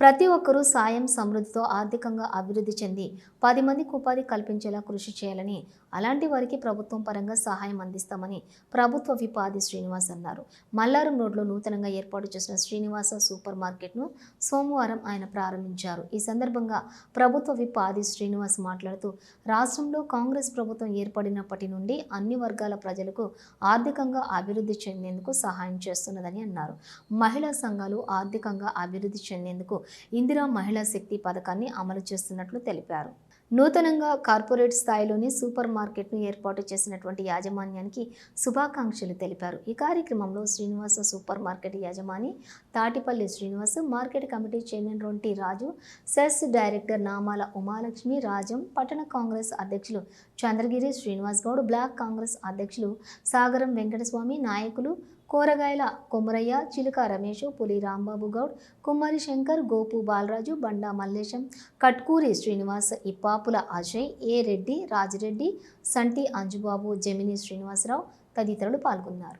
ప్రతి ఒక్కరూ సాయం సమృద్ధితో ఆర్థికంగా అభివృద్ధి చెంది పది మందికి ఉపాధి కల్పించేలా కృషి చేయాలని అలాంటి వారికి ప్రభుత్వం పరంగా సహాయం అందిస్తామని ప్రభుత్వ విపాది శ్రీనివాస్ అన్నారు. మల్లారం రోడ్లో నూతనంగా ఏర్పాటు చేసిన శ్రీనివాస సూపర్ మార్కెట్ను సోమవారం ఆయన ప్రారంభించారు. ఈ సందర్భంగా ప్రభుత్వ విప్ ఆది శ్రీనివాస్ మాట్లాడుతూ రాష్ట్రంలో కాంగ్రెస్ ప్రభుత్వం ఏర్పడినప్పటి నుండి అన్ని వర్గాల ప్రజలకు ఆర్థికంగా అభివృద్ధి చెందేందుకు సహాయం చేస్తున్నదని అన్నారు. మహిళా సంఘాలు ఆర్థికంగా అభివృద్ధి చెందేందుకు ఇందిరా మహిళా శక్తి పథకాన్ని అమలు చేస్తున్నట్లు తెలిపారు. నూతనంగా కార్పొరేట్ స్థాయిలోని సూపర్ మార్కెట్ను ఏర్పాటు చేసినటువంటి యాజమాన్యానికి శుభాకాంక్షలు తెలిపారు. ఈ కార్యక్రమంలో Srinivasa super market యాజమాని Tatipalli Srinivas market committee chairman Ronti Raju CESS director Namala Umalakshmi Rajam పట్టణ కాంగ్రెస్ అధ్యక్షులు చంద్రగిరి శ్రీనివాస్ గౌడ్ బ్లాక్ కాంగ్రెస్ అధ్యక్షులు సాగరం వెంకటస్వామి నాయకులు కూరగాయల కొమరయ్య చిలుక రమేష్ పులి రాంబాబు గౌడ్ కుమ్మరి శంకర్ గోపు బాలరాజు బండా మల్లేశం కట్కూరి శ్రీనివాస్ ఇప్పాపుల అజయ్ ఏ రెడ్డి రాజిరెడ్డి సంటి అంజుబాబు జమిని శ్రీనివాసరావు తదితరులు పాల్గొన్నారు.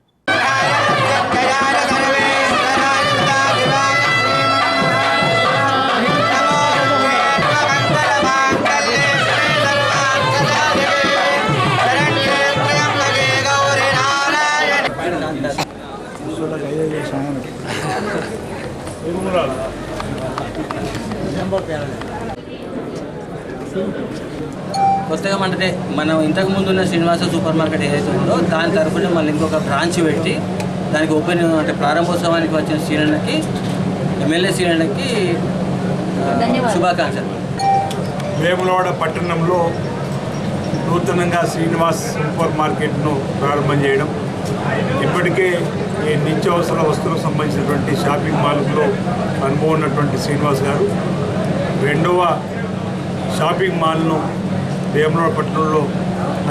కొత్తగా అంటే మనం ఇంతకు ముందు ఉన్న శ్రీనివాస సూపర్ మార్కెట్ ఏదైతే ఉందో దాని తరఫున మళ్ళీ ఇంకొక బ్రాంచ్ పెట్టి దానికి ఓపెన్ అంటే ప్రారంభోత్సవానికి వచ్చిన సీనియర్లకి ఎమ్మెల్యే సీనియర్లకి శుభాకాంక్షలు. వేములవాడ పట్టణంలో నూతనంగా శ్రీనివాస్ సూపర్ మార్కెట్ను ప్రారంభం చేయడం ఇప్పటికే ఈ నిత్యావసర వస్తువులకు సంబంధించినటువంటి షాపింగ్ మాల్స్లో అనుభవం ఉన్నటువంటి శ్రీనివాస్ గారు. రెండవ షాపింగ్ మాల్ను వేమనోడ పట్టణంలో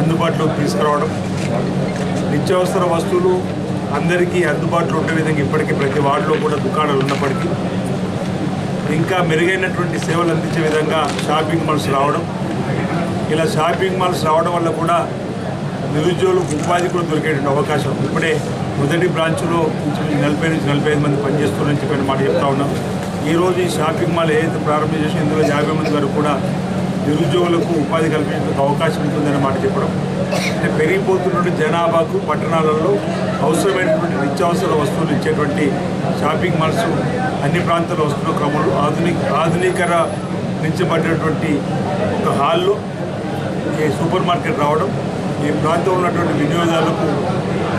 అందుబాటులోకి తీసుకురావడం. నిత్యావసర వస్తువులు అందరికీ అందుబాటులో ఉండే విధంగా ఇప్పటికీ ప్రతి వార్డులో కూడా దుకాణాలు ఉన్నప్పటికీ ఇంకా మెరుగైనటువంటి సేవలు అందించే విధంగా షాపింగ్ మాల్స్ రావడం. ఇలా షాపింగ్ మాల్స్ రావడం వల్ల కూడా నిరుద్యోగులకు ఉపాధి కూడా దొరికేటువంటి అవకాశం. ఇప్పుడే మొదటి బ్రాంచ్లో నలభై నుంచి నలభై ఐదు మంది పనిచేస్తున్నారని చెప్పిన మాట చెప్తా ఉన్నాం. ఈరోజు ఈ షాపింగ్ మాల్ ఏదైతే ప్రారంభం చేసి ఇందులో యాభై మంది వరకు కూడా నిరుద్యోగులకు ఉపాధి కల్పించేందుకు అవకాశం ఉంటుందనే మాట చెప్పడం. అంటే పెరిగిపోతున్నటువంటి జనాభాకు పట్టణాలలో అవసరమైనటువంటి నిత్యావసర వస్తువులు ఇచ్చేటువంటి షాపింగ్ మాల్స్ అన్ని ప్రాంతాల్లో వస్తున్న క్రమంలో ఆధునిక ఆధునీకరించబడినటువంటి ఒక హాల్లో సూపర్ మార్కెట్ రావడం ఈ ప్రాంతంలో ఉన్నటువంటి వినియోగదారులకు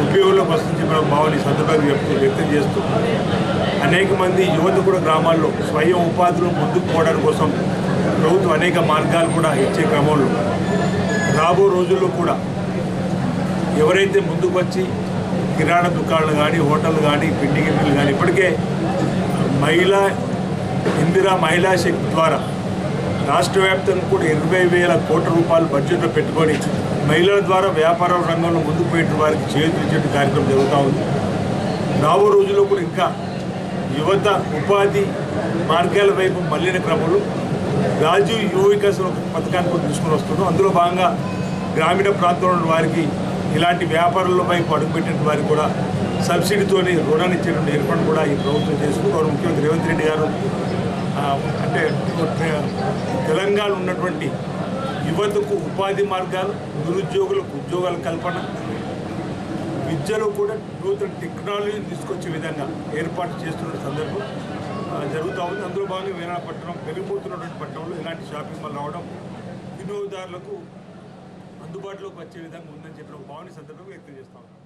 ఉపయోగంలోకి వస్తుంది మనం భావన ఈ సందర్భంగా వ్యక్తం వ్యక్తం చేస్తూ అనేక మంది యువత కూడా గ్రామాల్లో స్వయం ఉపాధిలో ముందుకు పోవడానికి కోసం ప్రభుత్వం అనేక మార్గాలు కూడా ఇచ్చే క్రమంలో రాబో రోజుల్లో కూడా ఎవరైతే ముందుకు వచ్చి కిరాణా దుకాణాలు కానీ హోటళ్ళు కానీ పిండి గిన్నెలు కానీ ఇప్పటికే మహిళా ఇందిరా మహిళా శక్తి ద్వారా రాష్ట్ర వ్యాప్తంగా కూడా ఇరవై వేల కోట్ల రూపాయలు బడ్జెట్లో పెట్టుకొని మహిళల ద్వారా వ్యాపార రంగంలో ముందుకు పోయిన వారికి చేతులిచ్చే కార్యక్రమం జరుగుతూ ఉంది. రాబో రోజుల్లో కూడా ఇంకా యువత ఉపాధి మార్గాల వైపు మళ్ళిన క్రమంలో రాజీవ్ యువ వికాస్ పథకాన్ని కూడా తీసుకుని వస్తున్నాం. అందులో భాగంగా గ్రామీణ ప్రాంతంలో ఉన్న వారికి ఇలాంటి వ్యాపారాల వైపు అడుగుపెట్టిన వారికి కూడా సబ్సిడీతోని రుణాన్ని ఇచ్చేటువంటి ఏర్పాటు కూడా ఈ ప్రభుత్వం చేసుకుని గౌరవ ముఖ్యమంత్రి రేవంత్ రెడ్డి గారు అంటే తెలంగాణ ఉన్నటువంటి యువతకు ఉపాధి మార్గాలు నిరుద్యోగులకు ఉద్యోగాల కల్పన విద్యలో కూడా నూతన టెక్నాలజీని తీసుకొచ్చే విధంగా ఏర్పాటు చేస్తున్న సందర్భం జరుగుతూ ఉంది. అందులో భాగంగా వేనాడ పట్టణం పెరిగిపోతున్నటువంటి పట్టణంలో ఇలాంటి షాపింగ్ మాల్ రావడం వినియోగదారులకు అందుబాటులోకి వచ్చే విధంగా ఉందని చెప్పిన భావన సందర్భంగా వ్యక్తం చేస్తా